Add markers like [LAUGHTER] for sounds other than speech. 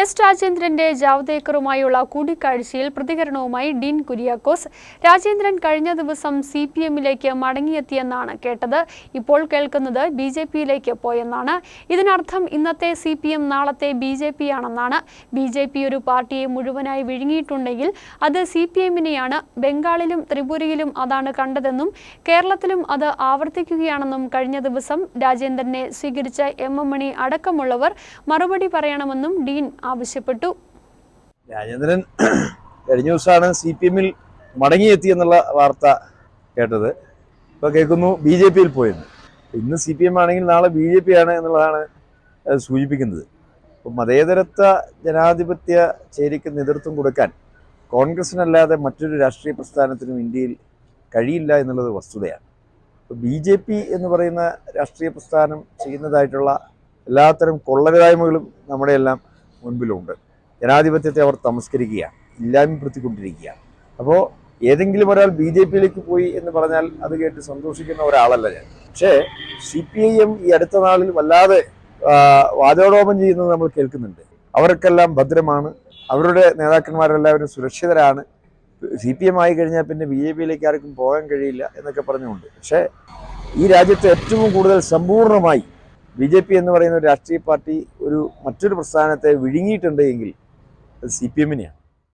S രാജേന്ദ്രന്റെ ജാവ്ദേക്കറുമായുള്ള കൂടിക്കാഴ്ചയിൽ പ്രതികരണവുമായി ഡീൻ കുര്യാക്കോസ്. രാജേന്ദ്രൻ കഴിഞ്ഞ ദിവസം സി പി എമ്മിലേക്ക് മടങ്ങിയെത്തിയെന്നാണ് കേട്ടത്. ഇപ്പോൾ കേൾക്കുന്നത് ബി ജെ പിയിലേക്ക് പോയെന്നാണ്. ഇതിനർത്ഥം ഇന്നത്തെ സി പി എം നാളത്തെ ബി ജെ പി ആണെന്നാണ് ബി ജെ പി ഒരു പാർട്ടിയെ മുഴുവനായി വിഴുങ്ങിയിട്ടുണ്ടെങ്കിൽ അത് സി പി എമ്മിനെയാണ് ബംഗാളിലും ത്രിപുരയിലും അതാണ് കണ്ടതെന്നും കേരളത്തിലും അത് ആവർത്തിക്കുകയാണെന്നും കഴിഞ്ഞ ദിവസം രാജേന്ദ്രനെ സ്വീകരിച്ച എം എം മണി അടക്കമുള്ളവർ മറുപടി പറയണമെന്നും ഡീൻ ആവശ്യപ്പെട്ടു. രാജേന്ദ്രൻ [CLEARS THROAT] കഴിഞ്ഞ ദിവസമാണ് സി പി എമ്മിൽ മടങ്ങിയെത്തി എന്നുള്ള വാർത്ത കേട്ടത്. ഇപ്പോൾ കേൾക്കുന്നു ബി ജെ പിയിൽ പോയെന്ന്. ഇന്ന് സി പി എം ആണെങ്കിൽ നാളെ ബി ജെ പി ആണ് എന്നുള്ളതാണ് സൂചിപ്പിക്കുന്നത്. അപ്പം മതേതരത്വ ജനാധിപത്യ ചേരിക്ക് നേതൃത്വം കൊടുക്കാൻ കോൺഗ്രസിനല്ലാതെ മറ്റൊരു രാഷ്ട്രീയ പ്രസ്ഥാനത്തിനും ഇന്ത്യയിൽ കഴിയില്ല എന്നുള്ളത് വസ്തുതയാണ്. ഇപ്പോൾ ബി ജെ പി എന്ന് പറയുന്ന രാഷ്ട്രീയ പ്രസ്ഥാനം ചെയ്യുന്നതായിട്ടുള്ള എല്ലാത്തരം കൊള്ളരുതായ്മകളും നമ്മുടെ എല്ലാം മുൻപിലുണ്ട്. ജനാധിപത്യത്തെ അവർ തമസ്കരിക്കുകയാണ്. ഇല്ലായ്മപ്പെടുത്തിക്കൊണ്ടിരിക്കുകയാണ് അപ്പോൾ ഏതെങ്കിലും ഒരാൾ ബി ജെ പിയിലേക്ക് പോയി എന്ന് പറഞ്ഞാൽ അത് കേട്ട് സന്തോഷിക്കുന്ന ഒരാളല്ല ഞാൻ. പക്ഷേ സി പി ഐ എം ഈ അടുത്ത നാളിൽ വല്ലാതെ വാചോടോപം ചെയ്യുന്നത് നമ്മൾ കേൾക്കുന്നുണ്ട്. അവർക്കെല്ലാം ഭദ്രമാണ്. അവരുടെ നേതാക്കന്മാരെല്ലാവരും സുരക്ഷിതരാണ്. സി പി എം ആയി കഴിഞ്ഞാൽ പിന്നെ ബി ജെ പിയിലേക്ക് ആർക്കും പോകാൻ കഴിയില്ല എന്നൊക്കെ പറഞ്ഞുകൊണ്ട്. പക്ഷേ ഈ രാജ്യത്ത് ഏറ്റവും കൂടുതൽ സമ്പൂർണമായി ബി ജെ പി എന്ന് പറയുന്ന ഒരു രാഷ്ട്രീയ പാർട്ടി ഒരു മറ്റൊരു പ്രസ്ഥാനത്തെ വിഴുങ്ങിയിട്ടുണ്ട് എങ്കിൽ അത് സി പി എമ്മിനെയാണ്.